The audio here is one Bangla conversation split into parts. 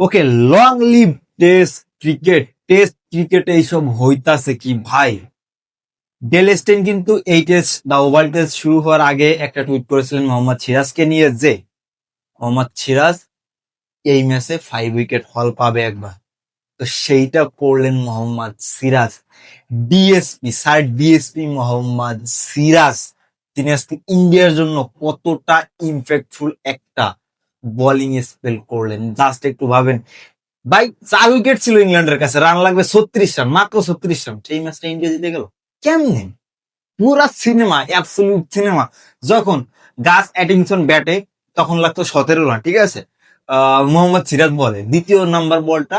Okay long live test cricket test cricket এইসব হইতাছে কি ভাই? ডেল স্টেন কিন্তু এই টেস্ট দা ওভাল টেস্ট শুরু হওয়ার আগে একটা টুইট করেছিলেন মোহাম্মদ সিরাজকে নিয়ে যে, মোহাম্মদ সিরাজ এই ম্যাচে ফাইভ উইকেট হল পাবে একবার। তো সেইটা করলেন Mohammad Siraj. DSP sir DSP Mohammad Siraj. তিনি আজকে ইন্ডিয়ার জন্য কতটা ইম্প্যাক্টফুল একটা বোলিং স্পেল করলেন জাস্ট একটু ভাবেন। ভাই, চার উইকেট ছিল ইংল্যান্ডের কাছে রান লাগবে ছত্রিশ রান, মাত্র ছত্রিশ রান। সেই ম্যাচটা ইন্ডিয়া জিতে গেল। কেমনে? পুরা সিনেমা অ্যাবসলিউট সিনেমা যখন গাছ অ্যাটিংসন ব্যাটে তখন লাগতো সতেরো রান, ঠিক আছে? মোহাম্মদ সিরাজ বলে, দ্বিতীয় নাম্বার বলটা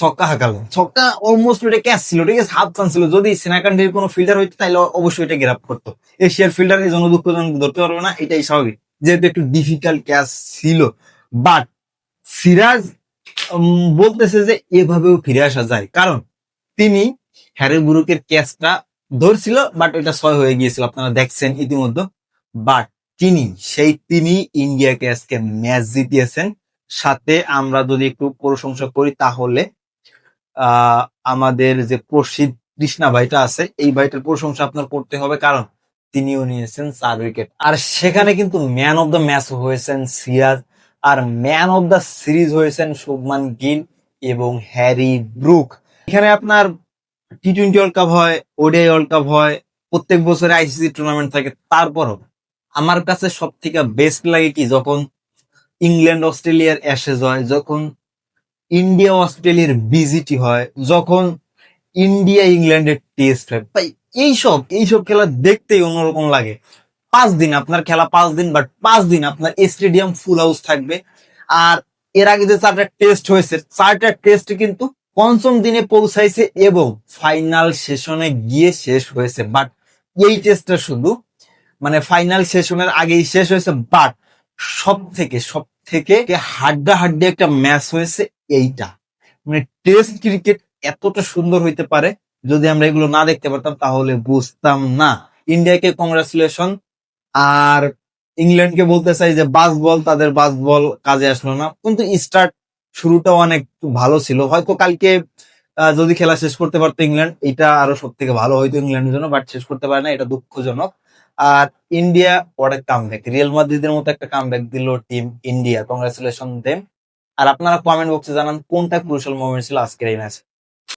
ছক্কা হাঁকালো ছক্কা অলমোস্ট ওটা ক্যাচ ছিল, ঠিক আছে? হাফ চান্স ছিল। যদি সেনাকান্ডের কোনো ফিল্ডার হইতো তাহলে অবশ্যই এটা গ্রাপ করতো। এশিয়ার ফিল্ডার এই জন্য দুঃখজনক ধরতে পারবে না, এটাই স্বাভাবিক। যেহেতু একটু ডিফিকাল্ট ক্যাচ ছিল। বাট সিরাজ বলতেছে যে এভাবেও ফিরে আসা যায়। কারণ তিনি হ্যারি বুরুকের ক্যাচটা ধরছিল বাট ওইটা ছয় হয়ে গিয়েছিল। আপনারা দেখছেন ইতিমধ্যে। বাট তিনি, সেই তিনি ইন্ডিয়াকে আজকে ম্যাচ জিতিয়েছেন। সাথে আমরা যদি একটু প্রশংসা করি, তাহলে আমাদের যে প্রসিদ্ধ কৃষ্ণা ভাইটা আছে, এই ভাইটার প্রশংসা আপনার করতে হবে। কারণ তিনিও নিয়েছেন চার উইকেট। আর সেখানে কিন্তু ম্যান অফ দ্য ম্যাচ হয়েছেন সিরাজ, আর ম্যান অফ দ্য সিরিজ হয়েছেন শুভমান গিল এবং হ্যারি ব্রুক। এখানে আপনার টি টোয়েন্টি ওয়ার্ল্ড কাপ হয় ওডিআই ওয়ার্ল্ড কাপ হয়, প্রত্যেক বছরে আইসিসি টুর্নামেন্ট থাকে তারপরও আমার কাছে সব থেকে বেস্ট লাগে কি, যখন ইংল্যান্ড অস্ট্রেলিয়ার অ্যাশেজ হয়, যখন ইন্ডিয়া অস্ট্রেলিয়ার বিজিটি হয়, যখন ইন্ডিয়া, ইংল্যান্ডের টেস্ট হয় ভাই, এইসব এইসব খেলা দেখতেই অন্যরকম লাগে। পাঁচ দিন, আপনার খেলা পাঁচ দিন বাট পাঁচ দিন আপনার স্টেডিয়াম ফুল হাউস থাকবে। আর এর আগে যে চারটা টেস্ট হয়েছে, চারটা টেস্ট কিন্তু পঞ্চম দিনে পৌঁছাইছে এবং ফাইনাল সেশনে গিয়ে শেষ হয়েছে। বাট এই টেস্টটা শুধু মানে ফাইনাল সেশনের আগেই শেষ হয়েছে বাট সব থেকে সব থেকে হাড্ডা হাড্ডি একটা ম্যাচ হয়েছে এইটা। মানে টেস্ট ক্রিকেট এতটা সুন্দর হইতে পারে, যদি আমরা এগুলো না দেখতে পারতাম, তাহলে বুঝতাম না। ইন্ডিয়াকে কংগ্রাচুলেশন আর ইংল্যান্ডকে বলতে চাই যে বাস বল তাদের বাস বল কাজে আসলো না। কিন্তু স্টার্ট শুরুটাও অনেক ভালো ছিল। হয়তো কালকে যদি খেলা শেষ করতে পারতো ইংল্যান্ড, এটা আরও সব থেকে ভালো হয়তো ইংল্যান্ডের জন্য বাট শেষ করতে পারে না, এটা দুঃখজনক। আর India what come back real মাদ্রিদের মতো একটা কাম ব্যাক দিল টিম ইন্ডিয়া কংগ্রাচুলেশন দেম আর আপনারা কমেন্ট বক্সে জানান, কোনটা ক্রুশাল মোমেন্ট ছিল আজকের এই ম্যাচে